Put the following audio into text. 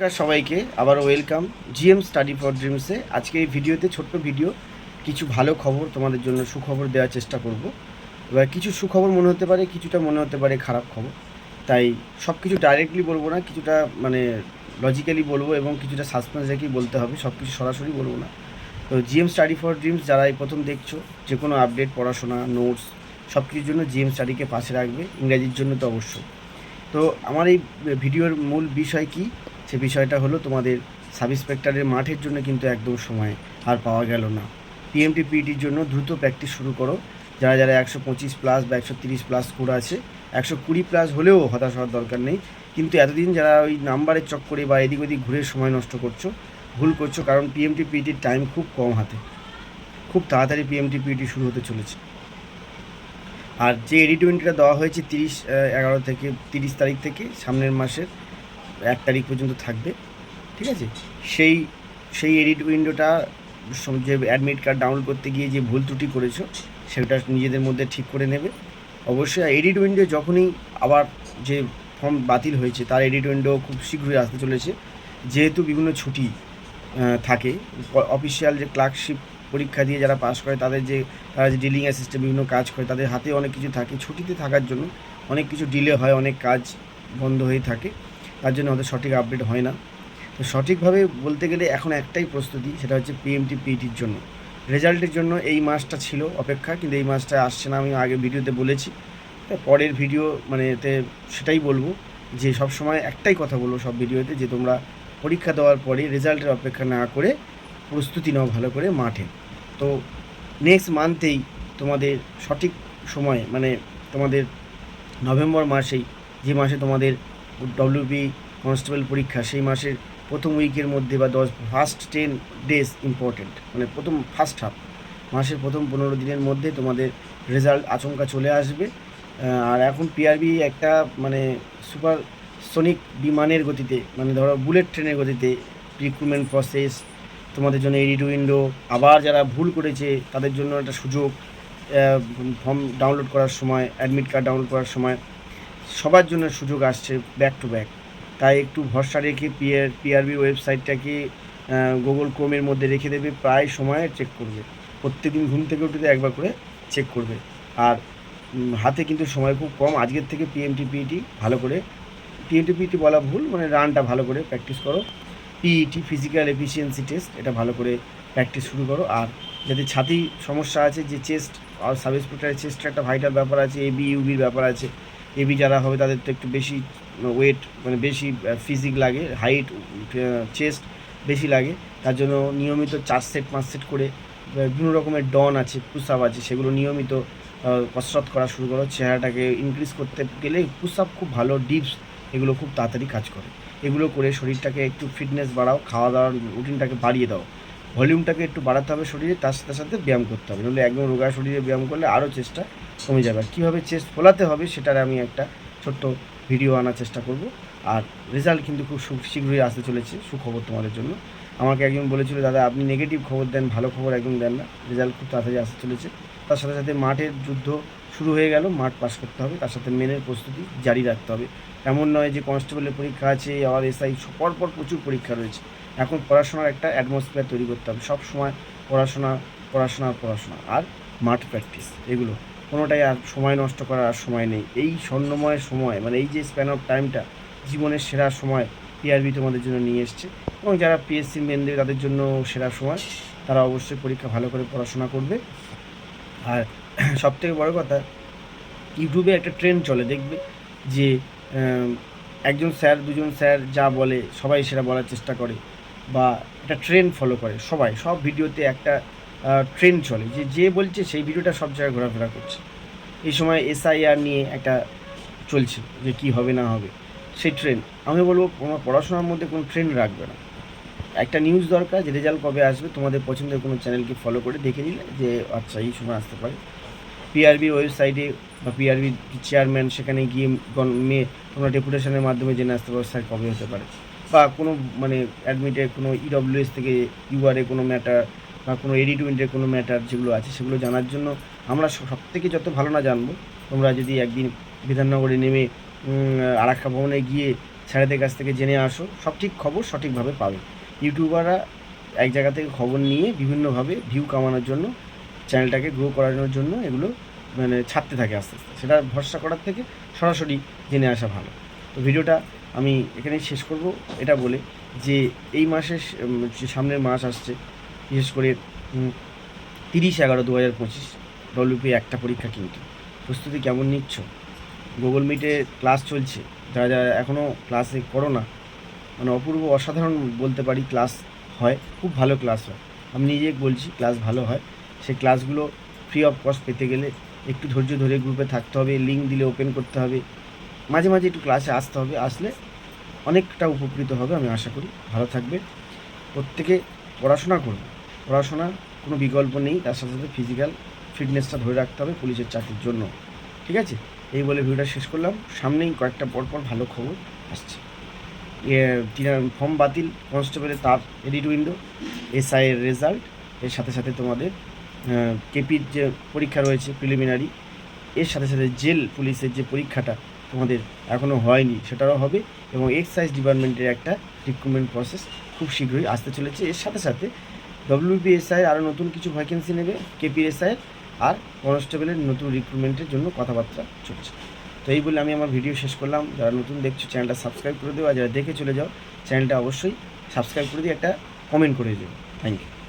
সবাইকে আবার welcome GM study for ড্রিমসে আজকে এই ভিডিওতে ছোট্ট ভিডিও কিছু ভালো খবর তোমাদের জন্য সুখবর দেওয়ার চেষ্টা করব। এবার কিছু সুখবর মনে হতে পারে, কিছুটা মনে হতে পারে খারাপ খবর। তাই সব কিছু ডাইরেক্টলি বলব না, কিছুটা মানে লজিক্যালি বলব এবং কিছুটা সাসপেন্স রেখেই বলতে হবে সব কিছু সরাসরি বলব না। তো জিএম স্টাডি ফর ড্রিমস যারা এই প্রথম দেখছ যে কোনো আপডেট পড়াশোনা নোটস সব কিছুর জন্য জিএম স্টাডিকে পাশে রাখবে, ইংরাজির জন্য তো অবশ্যই। তো আমার এই ভিডিওর মূল বিষয় কি? সে বিষয়টা হলো তোমাদের সাব ইন্সপেক্টরের মাঠের জন্য কিন্তু একদম সময় আর পাওয়া গেল না। পিএমটি পিটির জন্য দ্রুত প্র্যাকটিস শুরু করো। যারা যারা একশো পঁচিশ প্লাস বা একশো তিরিশ প্লাস স্কোর আছে, একশো কুড়ি প্লাস হলেও হতাশ হওয়ার দরকার নেই। কিন্তু এতদিন যারা ওই নাম্বারের চক্করে বা এদিক ওদিক ঘুরে সময় নষ্ট করছ, ভুল করছ, কারণ পিএমটি পিটির টাইম খুব কম হাতে। খুব তাড়াতাড়ি পিএমটি পিটি শুরু হতে চলেছে। আর যে এডি টোয়েন্টিটা দেওয়া হয়েছে তিরিশ, এগারো থেকে তিরিশ তারিখ থেকে, সামনের মাসের এক তারিখ পর্যন্ত থাকবে, ঠিক আছে? সেই সেই এডিট উইন্ডোটা যে অ্যাডমিট কার্ড ডাউনলোড করতে গিয়ে যে ভুল ত্রুটি করেছ, সেটা নিজেদের মধ্যে ঠিক করে নেবে। অবশ্যই এডিট উইন্ডো যখনই আবার যে ফর্ম বাতিল হয়েছে, তার এডিট উইন্ডো খুব শীঘ্রই আসতে চলেছে। যেহেতু বিভিন্ন ছুটি থাকে অফিসিয়াল যে ক্লার্কশিপ পরীক্ষা দিয়ে যারা পাস করে, তাদের যে, তারা যে ডিলিং অ্যাসিস্ট্যান্ট বিভিন্ন কাজ করে, তাদের হাতে অনেক কিছু থাকে। ছুটিতে থাকার জন্য অনেক কিছু ডিলে হয়, অনেক কাজ বন্ধ হয়ে থাকে। তার জন্য আমাদের সঠিক আপডেট হয় না। তো সঠিকভাবে বলতে গেলে এখন একটাই প্রস্তুতি, সেটা হচ্ছে পিএমটি পিটির জন্য। রেজাল্টের জন্য এই মাসটা ছিল অপেক্ষা, কিন্তু এই মাসটা আসছে না, আমি আগে ভিডিওতে বলেছি। পরের ভিডিও মানে এতে সেটাই বলব যে সব সময় একটাই কথা বলব সব ভিডিওতে, যে তোমরা পরীক্ষা দেওয়ার পরে রেজাল্টের অপেক্ষা না করে প্রস্তুতি নাও ভালো করে মাঠে। তো নেক্সট মান্থেই তোমাদের সঠিক সময় মানে তোমাদের নভেম্বর মাসেই, যে মাসে তোমাদের ডব্লিউবি কনস্টেবল পরীক্ষা, সেই মাসের প্রথম উইকের মধ্যে বা দশ ফার্স্ট টেন ডেজ ইম্পর্টেন্ট মানে প্রথম ফার্স্ট হাফ মাসের প্রথম পনেরো দিনের মধ্যে তোমাদের রেজাল্ট আচমকা চলে আসবে। আর এখন পিআরবি একটা মানে সুপার সনিক বিমানের গতিতে মানে ধরো বুলেট ট্রেনের গতিতে রিক্রুটমেন্ট প্রসেস তোমাদের জন্য এডিট উইন্ডো আবার যারা ভুল করেছে, তাদের জন্য একটা সুযোগ ফর্ম ডাউনলোড করার সময় অ্যাডমিট কার্ড ডাউনলোড করার সময় সবার জন্য সুযোগ আসছে ব্যাক টু ব্যাক তাই একটু ভরসা রেখে পিআর পিআরবি ওয়েবসাইটটাকে গুগল ক্রোমের মধ্যে রেখে দেবে, প্রায় সময় চেক করবে। প্রত্যেকদিন ঘুম থেকে উঠে একবার করে চেক করবে। আর হাতে কিন্তু সময় খুব কম। আজকের থেকে পিএমটি পিইটি ভালো করে। পিএমটি পিইটি বলা ভুল মানে রানটা ভালো করে প্র্যাকটিস করো। পিইটি ফিজিক্যাল এফিসিয়েন্সি টেস্ট এটা ভালো করে প্র্যাকটিস শুরু করো। আর, যাতে ছাতি সমস্যা আছে, যে চেস্ট আর সাব ইন্সপেক্টরের চেস্টের একটা ভাইটাল ব্যাপার আছে এবি ইউবির ব্যাপার আছে এবি যারা হবে, তাদের তো একটু বেশি ওয়েট মানে বেশি ফিজিক লাগে হাইট চেস্ট বেশি লাগে। তার জন্য নিয়মিত চার সেট পাঁচ সেট করে বিভিন্ন রকমের ডন আছে পুশ আপ আছে, সেগুলো নিয়মিত কসরত করা শুরু করো। চেহারাটাকে ইনক্রিজ করতে গেলে পুশ আপ খুব ভালো ডিপস এগুলো খুব তাড়াতাড়ি কাজ করে। এগুলো করে শরীরটাকে একটু ফিটনেস বাড়াও খাওয়া দাওয়ার রুটিনটাকে বাড়িয়ে দাও। ভলিউমটাকে একটু বাড়াতে হবে শরীরে, তার সাথে সাথে ব্যায়াম করতে হবে। নইলে একদম রোগা শরীরে ব্যায়াম করলে আরও চেষ্টা কমে যাবে। আর কীভাবে চেস্ট ফোলাতে হবে সেটার আমি একটা ছোট্ট ভিডিও আনার চেষ্টা করব। আর রেজাল্ট কিন্তু খুব সু- শীঘ্রই আসতে চলেছে, সুখবর তোমাদের জন্য। আমাকে একজন বলেছিল, দাদা, আপনি নেগেটিভ খবর দেন, ভালো খবর একদম দেন না। রেজাল্ট খুব তাড়াতাড়ি আসতে চলেছে। তার সাথে সাথে মাঠের যুদ্ধ শুরু হয়ে গেল, মাঠ পাস করতে হবে। তার সাথে মেনের প্রস্তুতি জারি রাখতে হবে। এমন নয় যে কনস্টেবলের পরীক্ষা আছে, আবার এসআই পরপর প্রচুর পরীক্ষা রয়েছে। এখন পড়াশোনার একটা অ্যাটমসফিয়ার তৈরি করতে হবে। সব সময় পড়াশোনা পড়াশোনা পড়াশোনা। আর মাঠ প্র্যাকটিস এগুলো। কোনোটাই আর সময় নষ্ট করার আর সময় নেই। এই স্বর্ণময় সময় মানে এই যে স্প্যান অফ টাইমটা জীবনের সেরা সময় পিআরবি তোমাদের জন্য নিয়ে এসছে। এবং যারা পিএসসি মেন দেবে, তাদের জন্য সেরা সময়। তারা অবশ্যই পরীক্ষা ভালো করে পড়াশোনা করবে। আর সবথেকে বড় কথা, ইউটিউবে একটা ট্রেন্ড চলে, দেখবে যে একজন স্যার দুজন স্যার যা বলে, সবাই সেটা বলার চেষ্টা করে। বা একটা ট্রেন্ড ফলো করে সবাই। সব ভিডিওতে একটা ট্রেন্ড চলে। যে যে বলছে সেই ভিডিওটা সব জায়গায় ঘোরাফেরা করছে। এই সময় এসআইআর নিয়ে একটা চলছে যে কি হবে না হবে, সেই ট্রেন্ড আমি বলব, তোমার পড়াশোনার মধ্যে কোনো ট্রেন্ড রাখবে না। একটা নিউজ দরকার, যে রেজাল্ট কবে আসবে, তোমাদের পছন্দের কোনো চ্যানেলকে ফলো করে দেখে নিলে যে আচ্ছা এই সময় আসতে পারে। পিআরবির ওয়েবসাইটে বা পিআরবি চেয়ারম্যান সেখানে গিয়ে মেয়ে তোমরা ডেপুটেশনের মাধ্যমে জেনে আসতে পারো স্যার কবে হতে পারে। বা কোনো মানে অ্যাডমিটে কোনো ইডব্লিউএস থেকে ইউআরএ কোনো ম্যাটার বা কোনো এডিটমেন্টের কোনো ম্যাটার যেগুলো আছে সেগুলো জানার জন্য আমরা সব থেকে যত ভালো না জানব তোমরা যদি একদিন বিধাননগরে নেমে উম, আরাক্কা ভবনে গিয়ে স্যারেদের কাছ থেকে জেনে আসো সঠিক খবর সঠিকভাবে পাবে। ইউটিউবাররা এক জায়গা থেকে খবর নিয়ে বিভিন্নভাবে ভিউ কামানোর জন্য চ্যানেলটাকে গ্রো করানোর জন্য এগুলো মানে ছাড়তে থাকে আস্তে আস্তে। সেটা ভরসা করার থেকে সরাসরি জেনে আসা ভালো। তো ভিডিওটা আমি এখানে শেষ করব। এটা বলে যে এই মাসের সামনের মাস আসছে, বিশেষ করে তিরিশ এগারো দু হাজার পঁচিশ, ডব্লিউপি একটা পরীক্ষা কিন্তু। প্রস্তুতি কেমন নিচ্ছ? গুগল মিটে ক্লাস চলছে। যারা যারা এখনও ক্লাসে করো না মানে অপূর্ব অসাধারণ বলতে পারি ক্লাস হয়, খুব ভালো ক্লাস হয়। আমি নিজে বলছি ক্লাস ভালো হয়। সেই ক্লাসগুলো ফ্রি অফ কস্ট পেতে গেলে একটু ধৈর্য ধরে গ্রুপে থাকতে হবে লিঙ্ক দিলে ওপেন করতে হবে। মাঝে মাঝে একটু ক্লাসে আসতে হবে, আসলে অনেকটা উপকৃত হবে, আমি আশা করি। ভালো থাকবে। প্রত্যেকে পড়াশোনা করবে পড়াশোনা, কোনো বিকল্প নেই। তার সাথে সাথে ফিজিক্যাল ফিটনেসটা ধরে রাখতে হবে পুলিশের চাকরির জন্য। ঠিক আছে? এই বলে ভিডিওটা শেষ করলাম। সামনেই কয়েকটা পরপর ভালো খবর আসছে। ফর্ম বাতিল। কনস্টেবলের তার এডিট উইন্ডো এসআই এর রেজাল্ট এর সাথে সাথে তোমাদের কেপির যে পরীক্ষা রয়েছে প্রিলিমিনারি এর সাথে সাথে জেল পুলিশের যে পরীক্ষাটা তোমাদের এখনও হয়নি, সেটারও হবে এবং এক্সাইজ ডিপার্টমেন্টের একটা রিক্রুটমেন্ট প্রসেস খুব শীঘ্রই আসতে চলেছে। এর সাথে সাথে ডব্লিউবিএসআই আরও নতুন কিছু ভ্যাকেন্সি নেবে কেপিএসআই আর কনস্টেবলের নতুন রিক্রুটমেন্টের জন্য কথাবার্তা চলছে। তো এই বলে আমি আমার ভিডিও শেষ করলাম। যারা নতুন দেখছ চ্যানেলটা সাবস্ক্রাইব করে দেবো আর যারা দেখে চলে যাও চ্যানেলটা অবশ্যই সাবস্ক্রাইব করে দিয়ে একটা কমেন্ট করে দেবো থ্যাংক ইউ